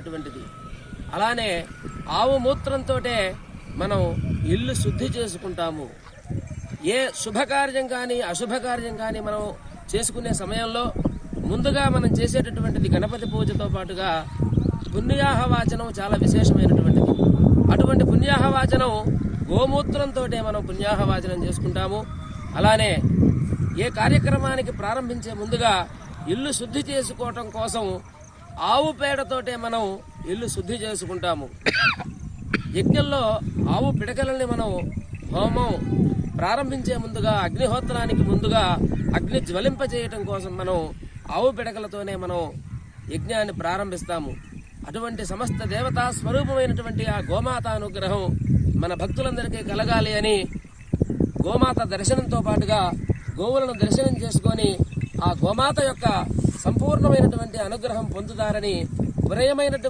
విశేషమైనటువంటిది అలానే ఆవు మూత్రంతో మనం ఇల్లు శుద్ధి చేసుకుంటాము. ఏ శుభకార్యం కానీ అశుభకార్యం కానీ మనం చేసుకునే సమయంలో ముందుగా మనం చేసేటటువంటిది గణపతి పూజతో పాటుగా పుణ్యాహవాచనం చాలా విశేషమైనటువంటిది. అటువంటి పుణ్యాహవాచనం గోమూత్రంతో మనం పుణ్యాహవాచనం చేసుకుంటాము. అలానే ఏ కార్యక్రమానికి ప్రారంభించే ముందుగా ఇల్లు శుద్ధి చేసుకోవటం కోసం ఆవు పేడతోటే మనం ఇల్లు శుద్ధి చేసుకుంటాము. యజ్ఞంలో ఆవు పిడకలని మనం హోమం ప్రారంభించే ముందుగా అగ్నిహోత్రానికి ముందుగా అగ్ని జ్వలింపజేయటం కోసం మనం ఆవు పిడకలతోనే మనం యజ్ఞాన్ని ప్రారంభిస్తాము. అటువంటి సమస్త దేవతా స్వరూపమైనటువంటి ఆ గోమాత అనుగ్రహం మన భక్తులందరికీ కలగాలి అని గోమాత దర్శనంతో పాటుగా గోవులను దర్శనం చేసుకొని ఆ గోమాత యొక్క సంపూర్ణమైనటువంటి అనుగ్రహం పొందుతారని వినయమైనటువంటి